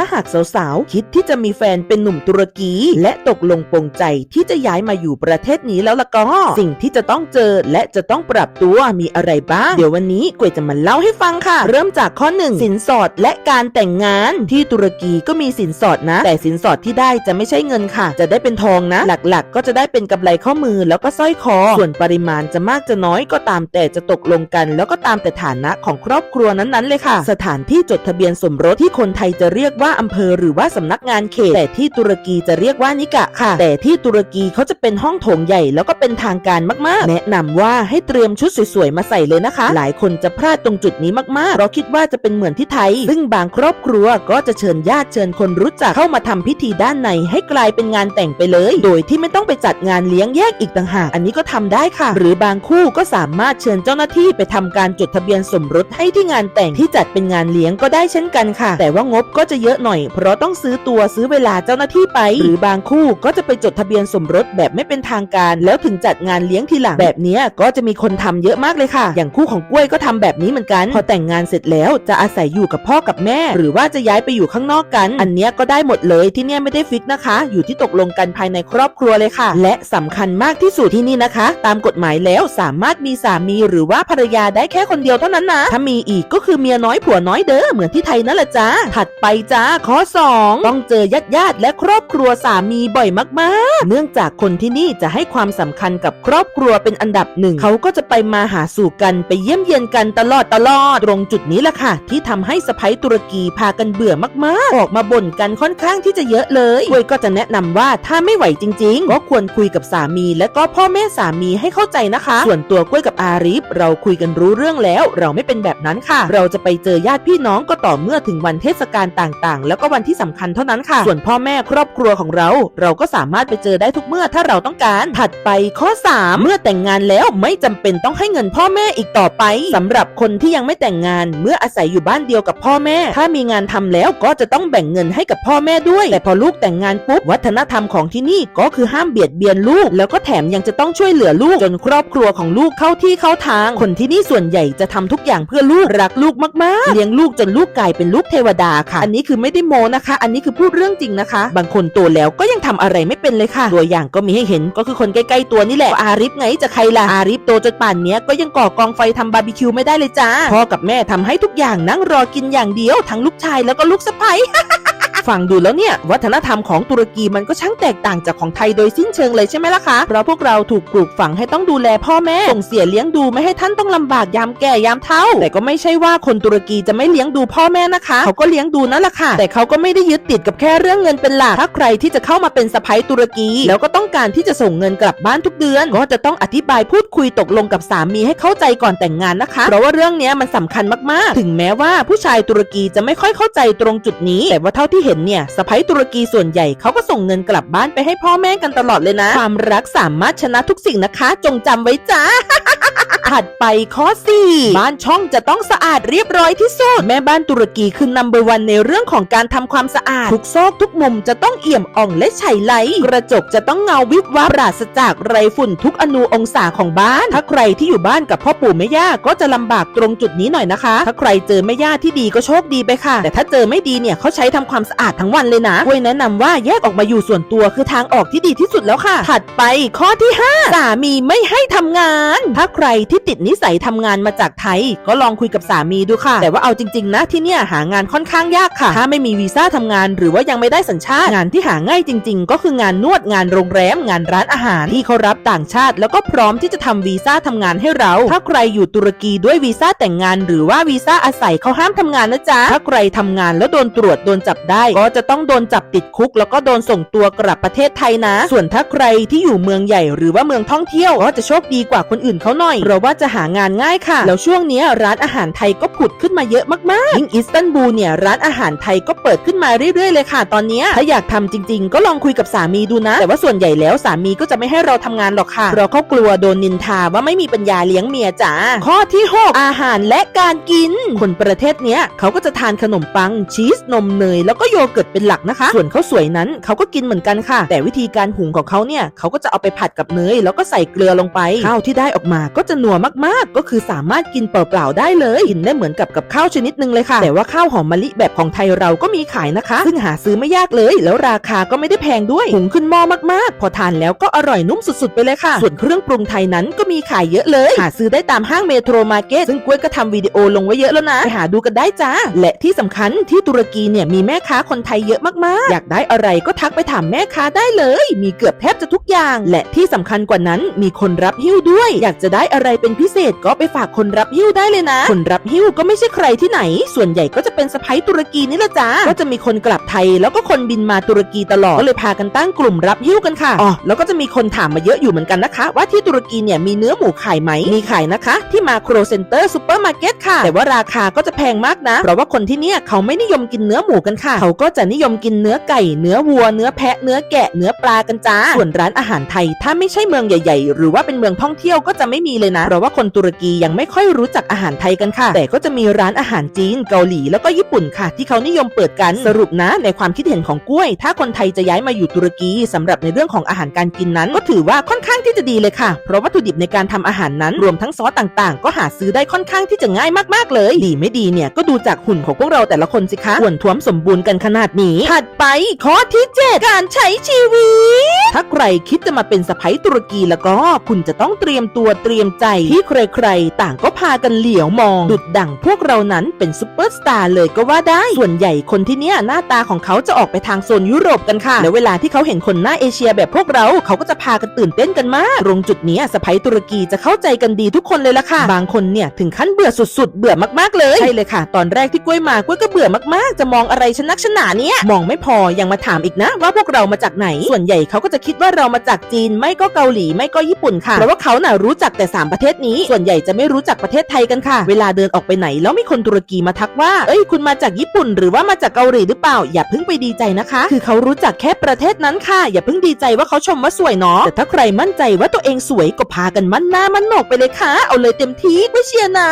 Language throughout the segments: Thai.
ถ้าหากสาวๆ คิดที่จะมีแฟนเป็นหนุ่มตุรกี และตกลงปงใจที่จะย้ายมาอยู่ประเทศนี้แล้วล่ะก็ สิ่งที่จะต้องเจอและจะต้องปรับตัวมีอะไรบ้าง เดี๋ยววันนี้กวยจะมาเล่าให้ฟังค่ะ เริ่มจากข้อหนึ่งสินสอดและการแต่งงานที่ตุรกีก็มีสินสอดนะ แต่สินสอดที่ได้จะไม่ใช่เงินค่ะ จะได้เป็นทองนะ หลักๆ ก็จะได้เป็นกำไรข้อมือแล้วก็สร้อยคอ ส่วนปริมาณจะมากจะน้อยก็ตามแต่จะตกลงกัน แล้วก็ตามแต่ฐานะของครอบครัวนั้นๆเลยค่ะ สถานที่จดทะเบียนสมรสที่คนไทยจะเรียกว่าอำเภอหรือว่าสำนักงานเขต แต่ที่ตุรกีจะเรียกว่านิกะค่ะ แต่ที่ตุรกีเขาจะเป็นห้องโถงใหญ่แล้วก็เป็นทางการมากๆ แนะนำว่าให้เตรียมชุดสวยๆมาใส่เลยนะคะ หลายคนจะพลาดตรงจุดนี้มากๆเพราะคิดว่าจะเป็นเหมือนที่ไทย ซึ่งบางครอบครัวก็จะเชิญญาติเชิญคนรู้จักเข้ามาทำพิธีด้านในให้กลายเป็นงานแต่งไปเลย โดยที่ไม่ต้องไปจัดงานเลี้ยงแยกอีกต่างหากอันนี้ก็ทำได้ค่ะ หรือบางคู่ก็สามารถเชิญเจ้าหน้าที่ไปทำการจดทะเบียนสมรสให้ที่งานแต่งที่จัดเป็นงานเลี้ยงก็ได้เช่นกันค่ะ แต่ว่างบก็จะเยอะหน่อย เพราะต้องซื้อตัวซื้อเวลาเจ้าหน้าที่ไป หรือบางคู่ก็จะไปจดทะเบียนสมรสแบบไม่เป็นทางการ แล้วถึงจัดงานเลี้ยงทีหลังแบบนี้ก็จะมีคนทำเยอะมากเลยค่ะ อย่างคู่ของกล้วยก็ทำแบบนี้เหมือนกัน พอแต่งงานเสร็จแล้วจะอาศัยอยู่กับพ่อกับแม่ หรือว่าจะย้ายไปอยู่ข้างนอกกัน อันเนี้ยก็ได้หมดเลยที่เนี่ยไม่ได้ฟิกนะคะ อยู่ที่ตกลงกันภายในครอบครัวเลยค่ะ และสำคัญมากที่สุดที่นี่นะคะ ตามกฎหมายแล้วสามารถมีสามีหรือว่าภรรยาได้แค่คนเดียวเท่านั้นนะถ้ามีอีกก็คือเมียน้อยผัวน้อยเด้อเหมือนที่ไทยนั่นแหละจ้าถัดไปจ้าข้อ 2 ต้องเจอญาติญาติและครอบครัวสามีบ่อยมากๆ เนื่องจากคนที่นี่จะให้ความสำคัญกับครอบครัวเป็นอันดับหนึ่ง เขาก็จะไปมาหาสู่กันไปเยี่ยมเยียนกันตลอดตลอด ตรงจุดนี้แหละค่ะ ที่ทำให้สะพ้ยตุรกีพากันเบื่อมากๆ ออกมาบ่นกันค่อนข้างที่จะเยอะเลยกล้วยก็จะแนะนำว่าถ้าไม่ไหวจริง ๆ ก็ควรคุยกับสามี และก็พ่อแม่สามีให้เข้าใจนะคะ ส่วนตัวกล้วยกับอาริฟเราคุยกันรู้เรื่องแล้ว เราไม่เป็นแบบนั้นค่ะ เราจะไปเจอญาติพี่น้องก็ต่อเมื่อถึงวันเทศกาลต่างๆ แล้วก็วันที่สำคัญเท่านั้นค่ะ ส่วนพ่อแม่ครอบครัวของเรา เราก็สามารถไปเจอได้ทุกเมื่อถ้าเราต้องการ ถัดไปข้อ 3 เมื่อแต่งงานแล้วไม่จำเป็นต้องให้เงินพ่อแม่อีกต่อไปสำหรับคนที่ยังไม่แต่งงาน เมื่ออาศัยอยู่บ้านเดียวกับพ่อแม่ ถ้ามีงานทำแล้วก็จะต้องแบ่งเงินให้กับพ่อแม่ด้วย แต่พอลูกแต่งงานปุ๊บวัฒนธรรมของที่นี่ก็คือห้ามเบียดเบียนลูก แล้วก็แถมยังจะต้องช่วยเหลือลูกจนครอบครัวของลูกเข้าที่เข้าทาง คนที่นี่ส่วนใหญ่จะทำทุกอย่างเพื่อลูกรักลูกมากๆ เลี้ยงลูกจนลูกกลายเป็นลูกเทวดาค่ะ อันนี้คือไม่ได้โมนะคะ อันนี้คือพูดเรื่องจริงนะคะ บางคนโตแล้วก็ยังทำอะไรไม่เป็นเลยค่ะ ตัวอย่างก็มีให้เห็นก็คือคนใกล้ๆตัวนี่แหละอาริฟไงจะใครล่ะอาริฟโตจนป่านเนี้ยก็ยังก่อกองไฟทำบาร์บีคิวไม่ได้เลยจ้าพ่อกับแม่ทำให้ทุกอย่างนั่งรอกินอย่างเดียวทั้งลูกชายแล้วก็ลูกสะใภ้ฟังดูแล้วเนี่ย วัฒนธรรมของตุรกีมันก็ช่างแตกต่างจากของไทยโดยสิ้นเชิงเลยใช่ไหมล่ะคะ เพราะพวกเราถูกปลูกฝังให้ต้องดูแลพ่อแม่ส่งเสียเลี้ยงดูไม่ให้ท่านต้องลำบากยามแก่ยามเฒ่า แต่ก็ไม่ใช่ว่าคนตุรกีจะไม่เลี้ยงดูพ่อแม่นะคะ เขาก็เลี้ยงดูนั่นแหละค่ะแต่เขาก็ไม่ได้ยึดติดกับแค่เรื่องเงินเป็นหลักถ้าใครที่จะเข้ามาเป็นสะใภ้ตุรกี แล้วก็ต้องการที่จะส่งเงินกลับบ้านทุกเดือน ก็จะต้องอธิบายพูดคุยตกลงกับสามีให้เข้าใจก่อนแต่งงานนะคะ เพราะว่าเรื่องนี้มันสำคัญมากๆ ถึงแม้ว่าผู้ชายตุรกีจะไม่ค่อยเข้าใจตรงจุดนี้ แต่ว่าเท่าที่เห็นเนี่ยสะใภ้ตุรกีส่วนใหญ่เขาก็ส่งเงินกลับบ้านไปให้พ่อแม่กันตลอดเลยนะ ความรักสามารถชนะทุกสิ่งนะคะ จงจำไว้จ้าถัดไปข้อ 4 บ้านช่องจะต้องสะอาดเรียบร้อยที่สุด แม่บ้านตุรกีคือนัมเบอร์วันในเรื่องของการทำความสะอาด ทุกซอกทุกมุมจะต้องเอี่ยมอ่องและไฉไลกระจกจะต้องเงาวิบวับปราศจากไรฝุ่นทุกอนูองศาของบ้าน ถ้าใครที่อยู่บ้านกับพ่อปู่แม่ย่าก็จะลำบากตรงจุดนี้หน่อยนะคะ ถ้าใครเจอแม่ย่าที่ดีก็โชคดีไปค่ะ แต่ถ้าเจอไม่ดีเนี่ยเขาใช้ทำความสะอาดทั้งวันเลยนะกล้วยแนะนำว่าแยกออกมาอยู่ส่วนตัวคือทางออกที่ดีที่สุดแล้วค่ะ ถัดไปข้อที่ 5 สามีไม่ให้ทำงาน ถ้าใครที่ติดนิสัยทำงานมาจากไทย ก็ลองคุยกับสามีดูค่ะ แต่ว่าเอาจริง ๆ นะที่เนี่ยหางานค่อนข้างยากค่ะถ้าไม่มีวีซ่าทำงาน หรือว่ายังไม่ได้สัญชาติงานที่หาง่ายจริง ๆ ก็คืองานนวดงานโรงแรมงานร้านอาหารที่เขารับต่างชาติ แล้วก็พร้อมที่จะทำวีซ่าทำงานให้เรา ถ้าใครอยู่ตุรกีด้วยวีซ่าแต่งงาน หรือว่าวีซ่าอาศัยเขาห้ามทำงานนะจ๊ะถ้าใครทำงานแล้วโดนตรวจโดนจับได้ ก็จะต้องโดนจับติดคุก แล้วก็โดนส่งตัวกลับประเทศไทยนะ ส่วนถ้าใครที่อยู่เมืองใหญ่ หรือว่าเมืองท่องเที่ยวก็จะโชคดีกว่าคนอื่นเขาหน่อยเราว่าจะหางานง่ายค่ะ แล้วช่วงนี้ร้านอาหารไทยก็ผุดขึ้นมาเยอะมากๆยิ่งอิสตันบูลเนี่ยร้านอาหารไทยก็เปิดขึ้นมาเรื่อยๆเลยค่ะ ตอนนี้ถ้าอยากทำจริง ๆ ก็ลองคุยกับสามีดูนะ แต่ว่าส่วนใหญ่แล้วสามีก็จะไม่ให้เราทำงานหรอกค่ะเพราะเขากลัวโดนนินทาว่าไม่มีปัญญาเลี้ยงเมียจ้าข้อที่ 6 อาหารและการกิน คนประเทศเนี้ยเขาก็จะทานขนมปัง ชีสนมเนย แล้วก็โยเกิร์ตเป็นหลักนะคะ ส่วนข้าวสวยนั้นเขาก็กินเหมือนกันค่ะ แต่วิธีการหุงของเขาเนี่ยเขาก็จะเอาไปผัดกับเนยแล้วก็ใส่เกลือลงไปข้าวที่ได้ออกมาก็จะนัวมากๆ ก็คือสามารถกินเปล่าๆได้เลยกินได้เหมือนกับกับข้าวชนิดหนึงเลยค่ะ แต่ว่าข้าวหอมมะลิแบบของไทยเราเราก็มีขายนะคะ ซึ่งหาซื้อไม่ยากเลย แล้วราคาก็ไม่ได้แพงด้วยหุงขึ้นหม้อมากๆ พอทานแล้วก็อร่อยนุ่มสุดๆ ไปเลยค่ะ ส่วนเครื่องปรุงไทยนั้นก็มีขายเยอะเลย หาซื้อได้ตามห้างเมโทรมาร์เก็ตซึ่งกล้วยก็ทำวิดีโอลงไว้เยอะแล้วนะไปหาดูกันได้จ้า และที่สำคัญที่ตุรกีเนี่ยมีแม่ค้าคนไทยเยอะมากๆ อยากได้อะไรก็ทักไปถามแม่ค้าได้เลย มีเกือบแทบจะทุกอย่าง และที่สำคัญกว่านั้นมีคนรับหิ้วด้วย อยากจะได้อะไรเป็นพิเศษก็ไปฝากคนรับหิ้วได้เลยนะ คนรับหิ้วก็ไม่ใช่ใครที่ไหน ส่วนใหญ่ก็จะเป็นสะพ้ยตุรกีนี่แหละจ้าก็จะมีคนกลับไทย แล้วก็คนบินมาตุรกีตลอดก็เลยพากันตั้งกลุ่มรับหิ้วกันค่ะอ๋อแล้วก็จะมีคนถามมาเยอะอยู่เหมือนกันนะคะ ว่าที่ตุรกีเนี่ยมีเนื้อหมูขายไหมมีขายนะคะ ที่มาโครเซ็นเตอร์ซูเปอร์มาร์เก็ตค่ะ แต่ว่าราคาก็จะแพงมากนะ เพราะว่าคนที่เนี่ยเขาไม่นิยมกินเนื้อหมูกันค่ะ เขาก็จะนิยมกินเนื้อไก่เนื้อวัวเนื้อแพะเนื้อแกะเนื้อปลากันจ้าส่วนร้านอาหารไทย ถ้าไม่ใช่เมืองใหญ่ๆ หรือว่าเป็นเมืองท่องเที่ยวก็จะไม่มีเลยนะเพราะว่าคนตุรกียังไม่ค่อยรู้จักอาหารไทยกันค่ะ แต่ก็จะมีร้านอาหารจีนเกาหลีแล้วก็ญี่ปุ่นค่ะ ที่เขานิยมเปิดกันสรุปนะ ในความคิดเห็นของกล้วย ถ้าคนไทยจะย้ายมาอยู่ตุรกีสำหรับในเรื่องของอาหารการกินนั้น ก็ถือว่าค่อนข้างที่จะดีเลยค่ะ เพราะวัตถุดิบในการทำอาหารนั้นรวมทั้งซอสต่างๆ ก็หาซื้อได้ค่อนข้างที่จะง่ายมากๆเลย ดีไม่ดีเนี่ยก็ดูจากหุ่นของพวกเราแต่ละคนสิคะอ้วนท้วมสมบูรณ์กันขนาดนี้ถัดไปข้อที่7การใช้ชีวิต ถ้าใครคิดจะมาเป็นสะใภ้ตุรกีแล้วก็คุณจะต้องเตรียมตัวเตรียมใจที่ใครๆ ต่างก็พากันเหลียวมอง ดุดดั่งพวกเรานั้นเป็นซุปเปอร์สตาร์เลยก็ว่าได้ส่วนใหญ่คนที่เนี่ยหน้าตาของเขาจะออกไปทางโซนยุโรปกันค่ะ แล้วเวลาที่เขาเห็นคนหน้าเอเชียแบบพวกเราเขาก็จะพากันตื่นเต้นกันมาก ตรงจุดนี้สะใภ้ตุรกีจะเข้าใจกันดีทุกคนเลยละค่ะ บางคนเนี่ยถึงขั้นเบื่อสุดๆ เบื่อมากๆเลย ใช่เลยค่ะ ตอนแรกที่กล้วยมากล้วยก็เบื่อมากๆ จะมองอะไรชนักชนาเนี่ย มองไม่พอยังมาถามอีกนะ ว่าพวกเรามาจากไหน ส่วนใหญ่เขาก็จะคิดว่าเรามาจากจีนไม่ก็เกาหลีไม่ก็ญี่ปุ่นค่ะ เพราะว่าเขาน่ะรู้จักแต่ 3 ประเทศนี้ ส่วนใหญ่จะไม่รู้จักประเทศไทยกันค่ะ เวลาเดินออกไปไหนแล้วมีคนตุรกีมาทักว่า เอ้ยคุณมาจากญี่ปุ่นหรือว่า่ามาจากเกาหลีหรือเปล่า อย่าเพิ่งไปดีใจนะคะ คือเขารู้จักแค่ประเทศนั้นค่ะ อย่าเพิ่งดีใจว่าเขาชมว่าสวยเนาะแต่ถ้าใครมั่นใจว่าตัวเองสวยก็พากันมั่นหน้ามั่นหนกไปเลยค่ะ เอาเลยเต็มที่ไม่เชียร์นะ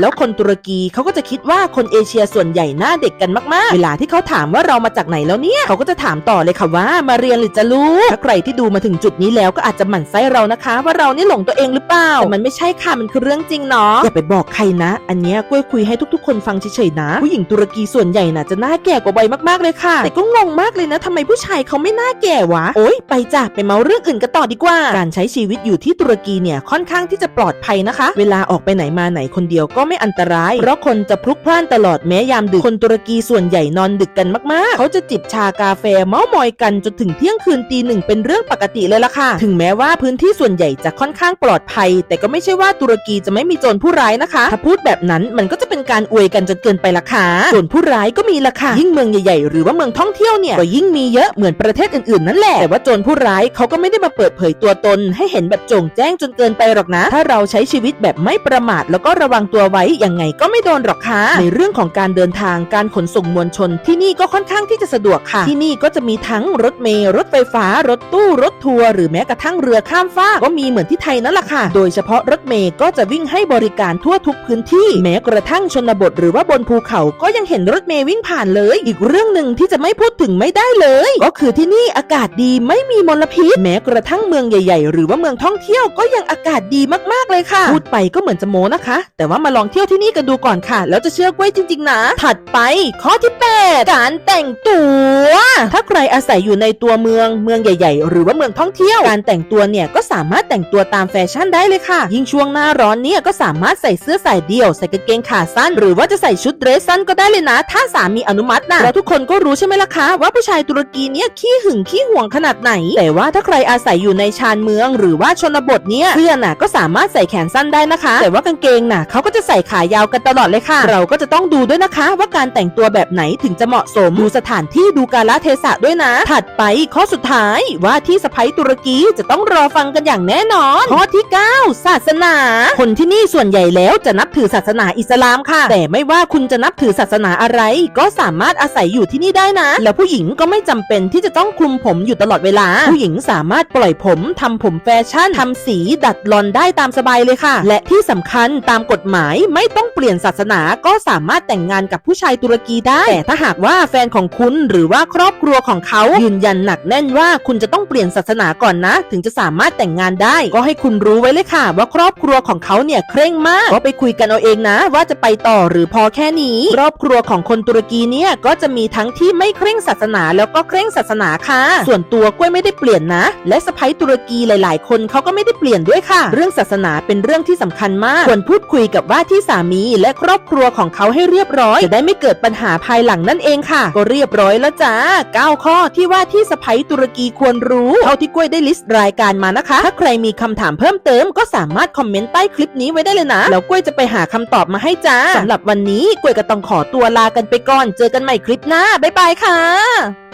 แล้วคนตุรกีเขาก็จะคิดว่าคนเอเชียส่วนใหญ่หน้าเด็กกันมากๆ เวลาที่เขาถามว่าเรามาจากไหนแล้วเนี่ย เขาก็จะถามต่อเลยค่ะว่ามาเรียนหรือจะรู้ถ้าใครที่ดูมาถึงจุดนี้แล้วก็อาจจะหมั่นไส้เรานะคะ ว่าเรานี่หลงตัวเองหรือเปล่าแต่มันไม่ใช่ค่ะมันคือเรื่องจริงเนาะอย่าไปบอกใครนะ อันเนี้ยกล้วยคุยให้ทุกๆ คนฟังเฉยๆนะผู้หญิงตุรกีส่วนใหญ่น่ะจะหน้าแก่กว่าใบมากๆเลยค่ะ แต่ก็งงมากเลยนะทำไมผู้ชายเขาไม่หน้าแก่วะโอ๊ยไปจ้ะไปเมาเรื่องอื่นกันต่อดีกว่า การใช้ชีวิตอยู่ที่ตุรกีเนี่ยค่อนข้างที่จะปลอดภัยนะคะ เวลาออกไปไหนมาไหนคนเดียวก็ไม่อันตราย เพราะคนจะพลุกพล่านตลอดแม้ยามดึก คนตุรกีส่วนใหญ่นอนดึกกันมากๆ เขาจะจิบชากาแฟเมามอยกันจนถึงเที่ยงคืนตีหนึ่งเป็นเรื่องปกติเลยล่ะค่ะ ถึงแม้ว่าพื้นที่ส่วนใหญ่จะค่อนข้างปลอดภัย แต่ก็ไม่ใช่ว่าตุรกีจะไม่มีโจรผู้ร้ายนะคะ ถ้าพูดแบบนั้นมันก็จะเป็นการอวยกันจนเกินไปละค่ะโจรผู้ร้ายก็มีละค่ะ ยิ่งเมืองใหญ่ๆ หรือว่าเมืองท่องเที่ยวเนี่ยก็ยิ่งมีเยอะเหมือนประเทศอื่นๆนั่นแหละ แต่ว่าโจรผู้ร้ายเขาก็ไม่ได้มาเปิดเผยตัวตน ให้เห็นแบบโจ่งแจ้งจนเกินไปหรอกนะ ถ้าเราใช้ชีวิตแบบไม่ประมาทแล้วก็ระวังตัวไว้ยังไงก็ไม่โดนหรอกค่ะในเรื่องของการเดินทางการขนส่งมวลชน ที่นี่ก็ค่อนข้างที่จะสะดวกค่ะ ที่นี่ก็จะมีทั้งรถเมล์รถไฟฟ้า รถตู้รถทัวร์หรือแม้กระทั่งเรือข้ามฟากก็มีเหมือนที่ไทยนั่นแหละค่ะ โดยเฉพาะรถเมล์ก็จะวิ่งให้บริการทั่วทุกพื้นที่ แม้กระทั่งชนบทหรือว่าบนภูเขาก็ยังเห็นรถเมล์วิ่งผ่านเลย อีกเรื่องหนึ่งที่จะไม่พูดถึงไม่ได้เลย ก็คือที่นี่อากาศดีไม่มีมลพิษ แม้กระทั่งเมืองใหญ่ ๆ หรือว่าเมืองท่องเที่ยวก็ยังอากาศดีมากๆเลยค่ะ พูดไปก็เหมือนจะโมนะคะ แต่ว่ามาลองเที่ยวที่นี่กันดูก่อนค่ะ แล้วจะเชื่อกล้วยจริง ๆ นะ ถัดไปข้อที่ 8 การแต่งตัว ถ้าใครอาศัยอยู่ในตัวเมืองเมืองใหญ่ ๆ หรือว่าเมืองท่องเที่ยว การแต่งตัวเนี่ยก็สามารถแต่งตัวตามแฟชั่นได้เลยค่ะ ยิ่งช่วงหน้าร้อนเนี่ยก็สามารถใส่เสื้อสายเดี่ยวใส่กางเกงขาสั้น หรือว่าจะใส่ชุดเดรสสั้นก็ได้เลยนะ ถ้าสามีอนุมัตินะแล้วทุกคนก็รู้ใช่ไหมล่ะคะ ว่าผู้ชายตุรกีเนี่ยขี้หึงขี้ห่วงขนาดไหน แต่ว่าถ้าใครอาศัยอยู่ในชานเมือง หรือว่าชนบทเนี่ยเสื้อน่ะก็สามารถใส่แขนสั้นได้นะคะ แต่ว่ากางเกงน่ะเขาก็จะใส่ขายาวกันตลอดเลยค่ะ เราก็จะต้องดูด้วยนะคะว่าการแต่งตัวแบบไหนถึงจะเหมาะสมดูสถานที่ดูกาลเทศะด้วยนะ ถัดไปข้อสุดท้ายว่าที่สะพ้ยตุรกีจะต้องรอฟังกันอย่างแน่นอน ข้อที่ 9 ศาสนา คนที่นี่ส่วนใหญ่แล้วจะนับถือศาสนาอิสลามค่ะ แต่ไม่ว่าคุณจะนับถือศาสนาอะไร ก็สามารถอาศัยอยู่ที่นี่ได้นะ แล้วผู้หญิงก็ไม่จำเป็นที่จะต้องคลุมผมอยู่ตลอดเวลา ผู้หญิงสามารถปล่อยผมทำผมแฟชั่นทำสีดัดลอนได้ตามสบายเลยค่ะ และที่สำคัญตามกฎหมายายไม่ต้องเปลี่ยนศาสนาก็สามารถแต่งงานกับผู้ชายตุรกีได้ แต่ถ้าหากว่าแฟนของคุณหรือว่าครอบครัวของเขายืนยันหนักแน่นว่าคุณจะต้องเปลี่ยนศาสนาก่อนนะ ถึงจะสามารถแต่งงานได้ ก็ให้คุณรู้ไว้เลยค่ะ ว่าครอบครัวของเขาเนี่ยเคร่งมากก็ไปคุยกันเอาเองนะ ว่าจะไปต่อหรือพอแค่นี้ ครอบครัวของคนตุรกีเนี่ยก็จะมีทั้งที่ไม่เคร่งศาสนาแล้วก็เคร่งศาสนาค่ะ ส่วนตัวกล้วยไม่ได้เปลี่ยนนะ และสะพ้ยตุรกีหลาย ๆ คนเขาก็ไม่ได้เปลี่ยนด้วยค่ะ เรื่องศาสนาเป็นเรื่องที่สำคัญมากควรพูดคุยกับว่าที่สามีและครอบครัวของเขาให้เรียบร้อยจะได้ไม่เกิดปัญหาภายหลังนั่นเองค่ะ ก็เรียบร้อยแล้วจ้า 9 ข้อที่ว่าที่สะพ้ยตุรกีควรรู้ เท่าที่กล้วยได้ลิสต์รายการมานะคะ ถ้าใครมีคำถามเพิ่มเติมก็สามารถคอมเมนต์ใต้คลิปนี้ไว้ได้เลยนะ แล้วกล้วยจะไปหาคำตอบมาให้จ้าสำหรับวันนี้กล้วยก็ต้องขอตัวลากันไปก่อน เจอกันใหม่คลิปหน้าบ๊ายบายค่ะ